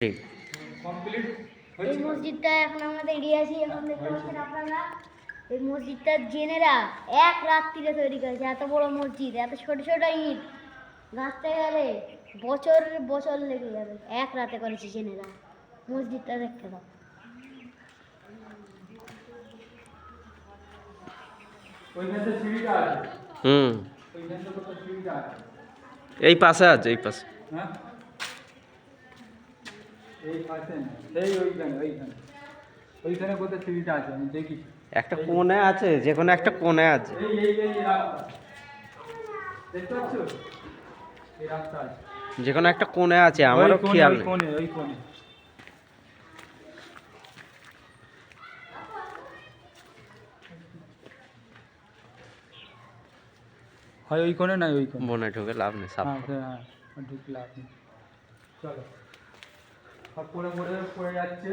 এই মসজিদটা এখন আমরা দাঁড়িয়ে আছি এখন দেখতে পাচ্ছেন আপনারা। এই মসজিদটা জেনেরা এক রাত্রিরে তৈরি করেছে এত বড় মসজিদ এত ছোট ছোট ইট। গাঁথতে গেলে বছর বছর লেগে যাবে এক রাতে করেছে জেনেরা। মসজিদটা দেখতে দাও। হুম। ওইখানে তো কোথাও সিঁড়িটা আছে? এই পাশে আছে এই পাশে। হ্যাঁ? এই পাশে না এই ওইখানে ওইখানে। ওইখানে কোথায় সিঁড়িটা আছে আমি দেখি। একটা কোণে আছে যে কোনো একটা কোণে আছে। এই এই এই রাস্তা। দেখতে পাচ্ছ? এই রাস্তা আছে। যে কোনো একটা কোণে আছে আমারও খেয়াল নেই। কোণে ওই কোণে। হয় ওই কোণে নাই ওই কোণে। বনে ঢুকে লাভ নেই সাপ হ্যাঁ হ্যাঁ হ্যাঁ ঢুকলে আপনি চলো। সব পড়ে পড়ে পড়ে যাচ্ছে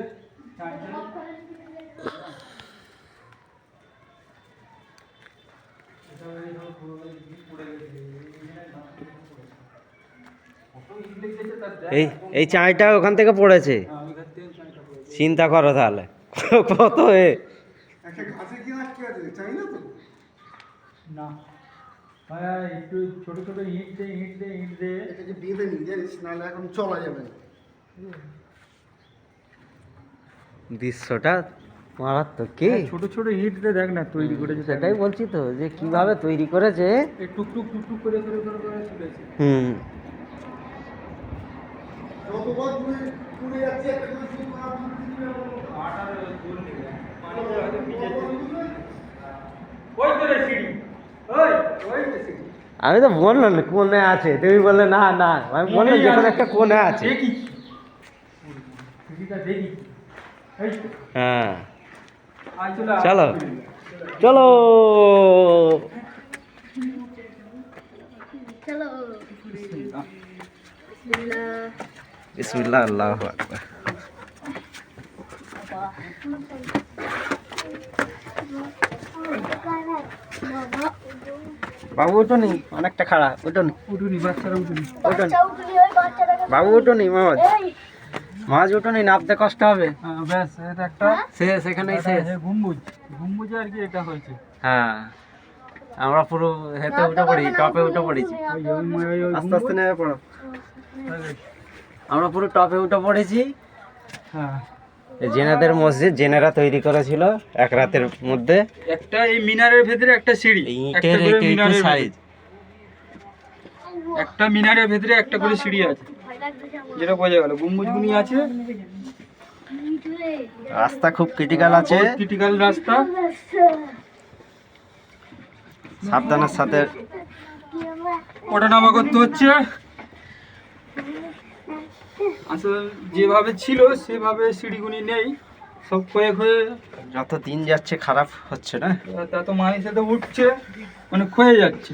এই এই চাঁইটা ওখান থেকে পড়েছে। হ্যাঁ, পড়েছে। চিন্তা করো তাহলে। কত এ? একটা গাছে কি আটকে আছে চাই না তো। না। একটু ছোট ছোট ইট দে ইট দে ইট দে। এটাকে বেঁধে নি জানিস? নাহলে এখন চলা যাবে না। দৃশ্যটা মারাত্মক কি? হ্যাঁ, ছোট ছোট দে দেখ না তৈরি করেছে। সেটাই বলছি তো যে কীভাবে তৈরি করেছে? টুকটুক টুকটুক করে করে করে করে তুলেছে। হুম। আমি তো বললাম না কোণে আছে? তুমি বললে না না। আমি বললাম যে কোনো একটা কোণে আছে। দেখি। দেখি। হ্যাঁ। চলে। চলো। বিসমিল্লাহ। আল্লাহ আকবার। বাবু ওটো নি। অনেকটা খাড়া। ওটো নি। উঠুনি বাচ্চারা উঠুনি বাচ্চা উঠলি ওই বাচ্চাটাকে বাবু ওটো নি মামাজ মাছ ওটো নি নামতে কষ্ট হবে? হ্যাঁ, ব্যাস এটা একটা শেষ এখানেই শেষ। গম্বুজ গম্বুজে আর কি এটা হয়েছে। হ্যাঁ আমরা পুরো হেঁটে উঠে পড়ি টপে উঠে পড়েছি। আস্তে আস্তে নেমে পড়ো। আমরা পুরো টপে উঠে পড়েছি। হ্যাঁ। জেনাদের মসজিদ জেনারা তৈরি করেছিল এক রাতের মধ্যে। একটা এই মিনারের ভেতরে একটা সিঁড়ি। একটা করে মিনারের সাইজ। ভেতরে। একটা মিনারের ভেতরে একটা করে সিঁড়ি আছে। যেটা বোঝা গেল গম্বুজগুনি আছে। রাস্তা খুব ক্রিটিক্যাল আছে। ক্রিটিক্যাল রাস্তা। সাবধানের সাথে ওটা নামা করতে হচ্ছে? আসলে যেভাবে ছিল সেভাবে সিঁড়িগুনি নেই। সব ক্ষয়ে ক্ষয়ে যত দিন যাচ্ছে খারাপ হচ্ছে না। তত মানুষ সাথে উঠছে মানে ক্ষয়ে যাচ্ছে।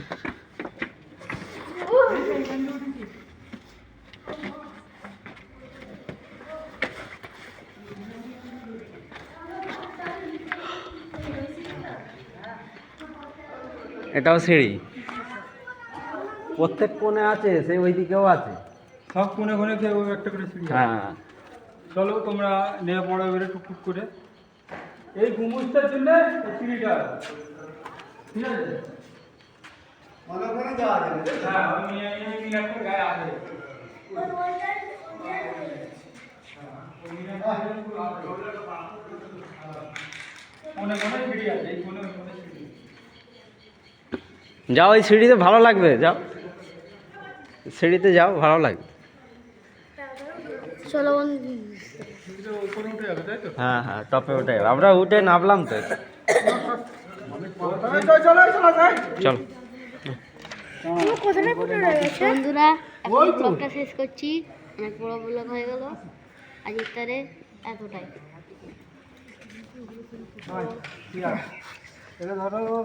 এটাও সিঁড়ি। প্রত্যেক কোণে আছে সেই ওইদিকেও আছে। সব কোনে কোণে খেয়ে ওই একটা করে সিঁড়ি হ্যাঁ। চলো তোমরা নিয়ে পড়ো এবারে টুকটুক করে। এই গুমুজটার জন্য সিঁড়িটা ঠিক আছে? মানে ওখানে যাওয়া যাবে হ্যাঁ আমি এই গায়ে আছে কোনে কোনে সিঁড়ি আছে এই কোনে যাও ওই সিঁড়িতে ভালো লাগবে যাও। সিঁড়িতে যাও ভালো লাগবে। চলো বন্ধু। সিঁড়িটা উপরে উঠে যাবে তাই তো হ্যাঁ হ্যাঁ টপে উঠে আমরা উঠে নামলাম তো। চলো। বন্ধুরা এখন ব্লগটা শেষ করছি। অনেক বড় ব্লগ হয়ে গেল। আজ ইফতারে এতটাই। এটা ধরো।